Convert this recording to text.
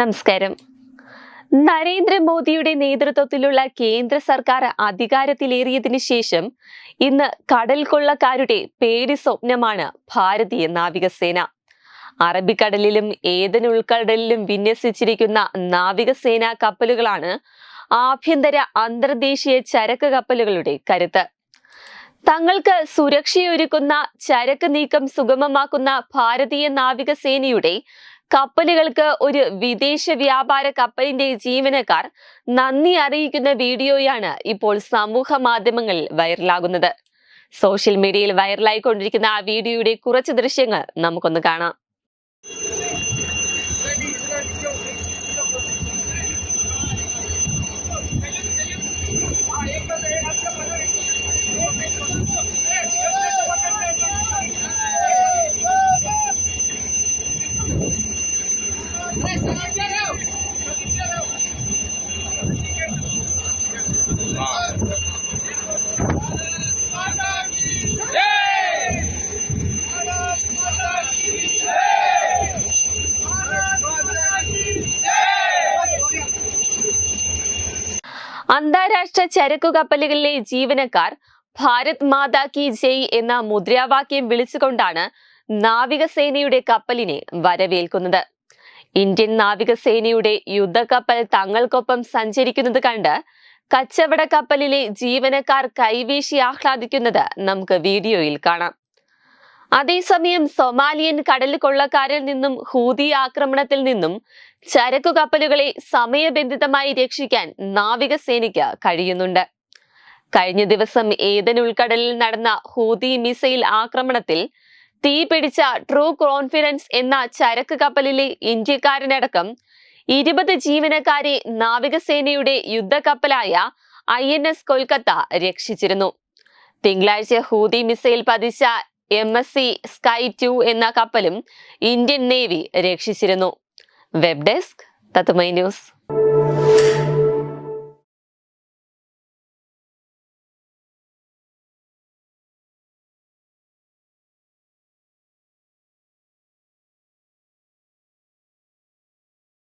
നമസ്കാരം. നരേന്ദ്രമോദിയുടെ നേതൃത്വത്തിലുള്ള കേന്ദ്ര സർക്കാർ അധികാരത്തിലേറിയതിനു ശേഷം ഇന്ന് കടൽ കൊള്ളക്കാരുടെ പേടി സ്വപ്നമാണ് ഭാരതീയ നാവികസേന. അറബിക്കടലിലും ഏതൻ ഉൾക്കടലിലും വിന്യസിച്ചിരിക്കുന്ന നാവികസേന കപ്പലുകളാണ് ആഭ്യന്തര അന്തർദേശീയ ചരക്ക് കപ്പലുകളുടെ കരുത്ത്. തങ്ങൾക്ക് സുരക്ഷയൊരുക്കുന്ന ചരക്ക് നീക്കം സുഗമമാക്കുന്ന ഭാരതീയ നാവികസേനയുടെ കപ്പലുകൾക്ക് ഒരു വിദേശ വ്യാപാര കപ്പലിന്റെ ജീവനക്കാർ നന്ദി അറിയിക്കുന്ന വീഡിയോയാണ് ഇപ്പോൾ സമൂഹ മാധ്യമങ്ങളിൽ വൈറലാകുന്നത്. സോഷ്യൽ മീഡിയയിൽ വൈറലായിക്കൊണ്ടിരിക്കുന്ന ആ വീഡിയോയുടെ കുറച്ച് ദൃശ്യങ്ങൾ നമുക്കൊന്ന് കാണാം. അന്താരാഷ്ട്ര ചരക്കു കപ്പലുകളിലെ ജീവനക്കാർ ഭാരത് മാതാ കി ജയ് എന്ന മുദ്രാവാക്യം വിളിച്ചുകൊണ്ടാണ് നാവികസേനയുടെ കപ്പലിനെ വരവേൽക്കുന്നത്. ഇന്ത്യൻ നാവികസേനയുടെ യുദ്ധക്കപ്പൽ തങ്ങൾക്കൊപ്പം സഞ്ചരിക്കുന്നത് കണ്ട് കച്ചവട കപ്പലിലെ ജീവനക്കാർ കൈവീശി ആഹ്ലാദിക്കുന്നത് നമുക്ക് വീഡിയോയിൽ കാണാം. അതേസമയം സൊമാലിയൻ കടൽ കൊള്ളക്കാരിൽ നിന്നും ഹൂതി ആക്രമണത്തിൽ നിന്നും ചരക്കു കപ്പലുകളെ സമയബന്ധിതമായി രക്ഷിക്കാൻ നാവികസേനയ്ക്ക് കഴിയുന്നുണ്ട്. കഴിഞ്ഞ ദിവസം ഏതൻ ഉൾക്കടലിൽ നടന്ന ഹൂതി മിസൈൽ ആക്രമണത്തിൽ തീ പിടിച്ച ട്രൂ കോൺഫിഡൻസ് എന്ന ചരക്ക് കപ്പലിലെ ഇന്ത്യക്കാരനടക്കം ഇരുപത് ജീവനക്കാരെ നാവികസേനയുടെ യുദ്ധക്കപ്പലായ ഐ എൻ എസ് കൊൽക്കത്ത രക്ഷിച്ചിരുന്നു. തിങ്കളാഴ്ച ഹൂതി മിസൈൽ പതിച്ച M S C sky two എന്ന കപ്പലും ഇന്ത്യൻ നേവി രക്ഷിച്ചിരുന്നു. വെബ് ഡെസ്ക് തത്തുമൈ ന്യൂസ്